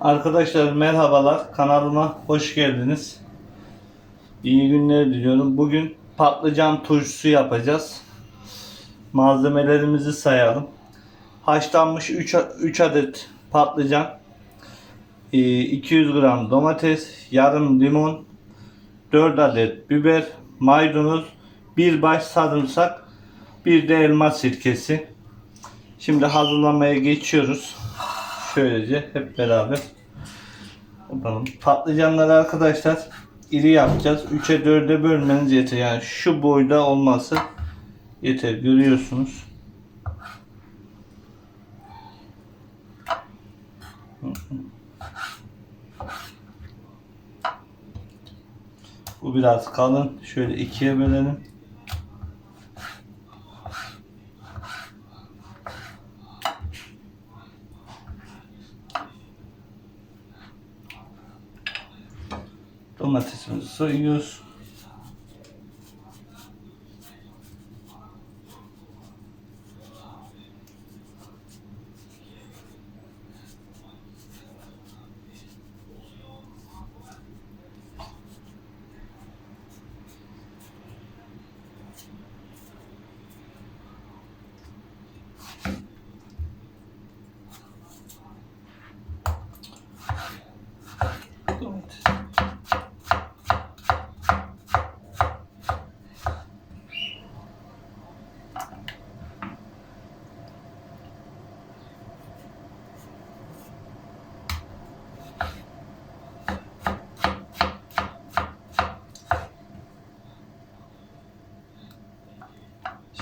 Arkadaşlar merhabalar. Kanalıma hoş geldiniz. İyi günler diliyorum. Bugün patlıcan turşusu yapacağız. Malzemelerimizi sayalım. Haşlanmış 3, 3 adet patlıcan, e, 200 gram domates, yarım limon, 4 adet biber, maydanoz, bir baş sarımsak, bir de elma sirkesi. Şimdi hazırlamaya geçiyoruz. Şöylece hep beraber yapalım. Patlıcanları arkadaşlar iri yapacağız. 3'e 4'e bölmeniz yeter. Yani şu boyda olması yeter. Görüyorsunuz. Bu biraz kalın. Şöyle ikiye bölelim. Domatesimizi soyuyoruz.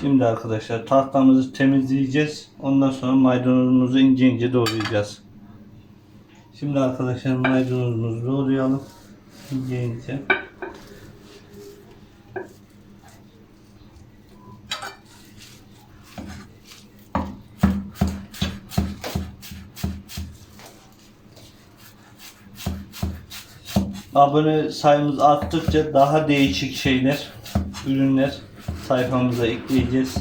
Şimdi arkadaşlar tahtamızı temizleyeceğiz. Ondan sonra maydanozumuzu ince ince doğrayacağız. Şimdi arkadaşlar maydanozumuzu doğrayalım. İnce ince. Abone sayımız arttıkça daha değişik şeyler, ürünler sayfamıza ekleyeceğiz.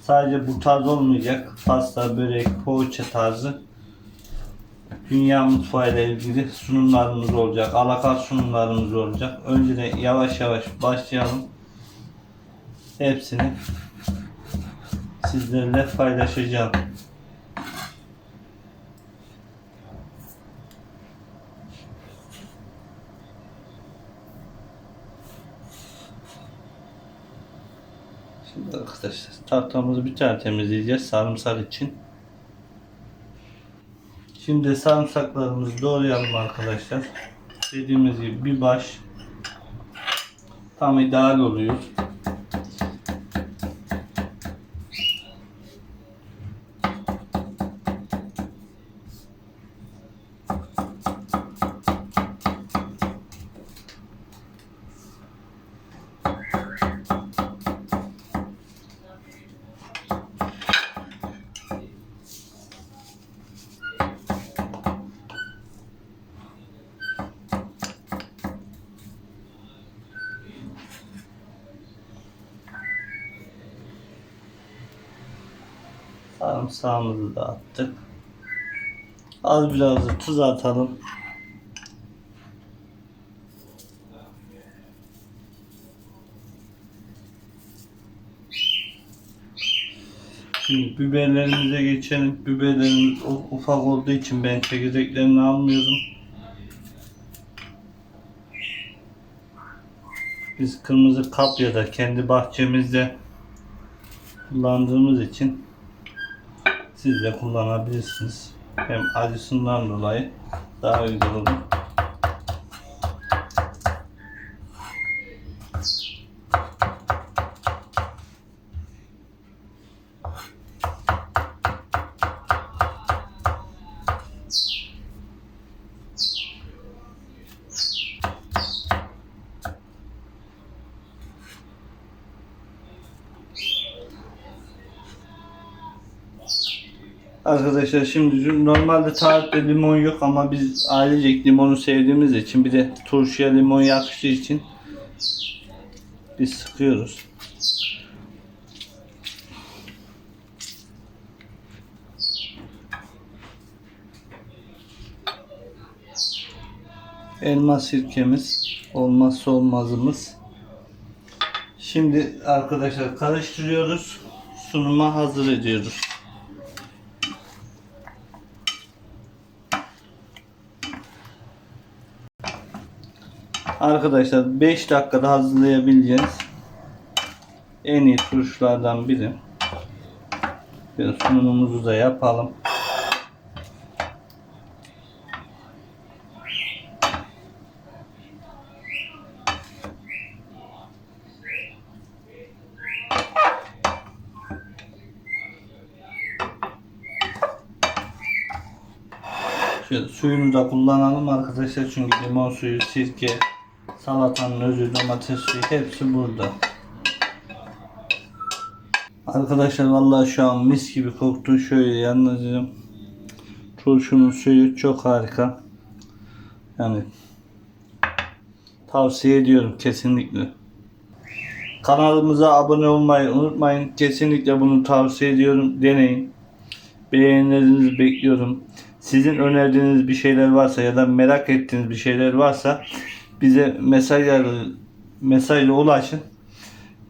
Sadece bu tarz olmayacak. Pasta, börek, poğaça tarzı dünya mutfağı ile ilgili sunumlarımız olacak. Alakart sunumlarımız olacak. Önce de yavaş yavaş başlayalım. Hepsini sizlerle paylaşacağım. Şimdi arkadaşlar tahtamızı bir tane temizleyeceğiz sarımsak için. Şimdi sarımsaklarımızı doğrayalım arkadaşlar. Dediğimiz gibi bir baş tam ideal oluyor. Sarımsağımızı da attık. Az biraz da tuz atalım. Şimdi biberlerimize geçelim. Biberlerimiz ufak olduğu için ben çekirdeklerini almıyorum. Biz kırmızı kapyada kendi bahçemizde kullandığımız için siz de kullanabilirsiniz. Hem acısından dolayı daha güzel olur. Arkadaşlar şimdi normalde tarifte limon yok ama biz ailecek limonu sevdiğimiz için bir de turşuya limon yakıştığı için biz sıkıyoruz. Elma sirkemiz olmazsa olmazımız. Şimdi arkadaşlar karıştırıyoruz. Sunuma hazır ediyoruz. Arkadaşlar 5 dakikada hazırlayabileceğiniz en iyi turşulardan biri. Biraz sunumumuzu da yapalım. Şöyle suyunu da kullanalım arkadaşlar çünkü limon suyu, sirke, salatanın özü, domates suyu hepsi burada. Arkadaşlar vallahi şu an mis gibi koktu. Şöyle yanına turşunun suyu çok harika. Yani tavsiye ediyorum kesinlikle. Kanalımıza abone olmayı unutmayın. Kesinlikle bunu tavsiye ediyorum. Deneyin. Beğenilerinizi bekliyorum. Sizin önerdiğiniz bir şeyler varsa ya da merak ettiğiniz bir şeyler varsa bize mesajla mesajla ulaşın.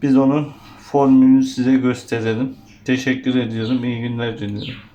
Biz onun formülünü size gösterelim. Teşekkür ediyorum. İyi günler diliyorum.